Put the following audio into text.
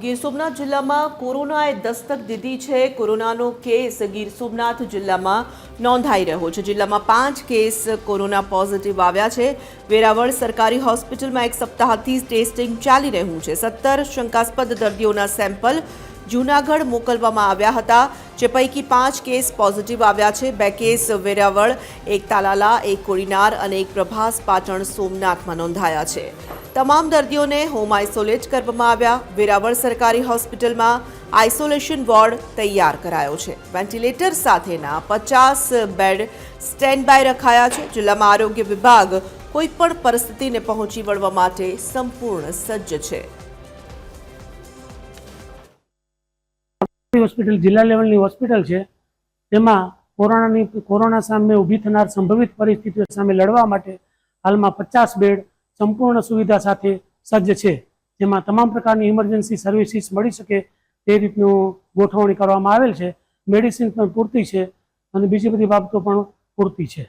ગીર સોમનાથ જિલ્લામાં કોરોનાએ દસ્તક દીધી છે. કોરોનાનો કેસ ગીર સોમનાથ જિલ્લામાં નોંધાઈ રહ્યો છે. જિલ્લામાં પાંચ કેસ કોરોના પોઝિટિવ આવ્યા છે. વેરાવળ સરકારી હોસ્પિટલમાં એક સપ્તાહથી ટેસ્ટિંગ ચાલી રહ્યું છે. સત્તર શંકાસ્પદ દર્દીઓના સેમ્પલ જૂનાગઢ મોકલવામાં આવ્યા હતા. જે પૈકી પાંચ કેસ પોઝિટિવ આવ્યા છે. બે કેસ વેરાવળ, એક તાલાલા, એક કોડીનાર અને એક પ્રભાસ પાટણ સોમનાથમાં નોંધાયા છે. તમામ દર્દીઓને હોમ આઇસોલેટ કરવામાં આવ્યા. વેરાવળ સરકારી હોસ્પિટલમાં આઇસોલેશન વોર્ડ તૈયાર કરાયો છે. વેન્ટિલેટર સાથેના પચાસ બેડ સ્ટેન્ડ બાય રખાયા છે. જિલ્લામાં આરોગ્ય વિભાગ કોઈપણ પરિસ્થિતિને પહોંચી વળવા માટે સંપૂર્ણ સજ્જ છે. હોસ્પિટલ, જિલ્લા લેવલની હોસ્પિટલ છે. તેમાં કોરોનાની, કોરોના સામે ઊભી થનાર સંભવિત પરિસ્થિતિઓ સામે લડવા માટે હાલમાં પચાસ બેડ સંપૂર્ણ સુવિધા સાથે સજ્જ છે. જેમાં તમામ પ્રકારની ઇમરજન્સી સર્વિસીસ મળી શકે તે રીતનું ગોઠવણી કરવામાં આવેલ છે. મેડિસિન પણ પૂરતી છે અને બીજી બધી બાબતો પણ પૂરતી છે.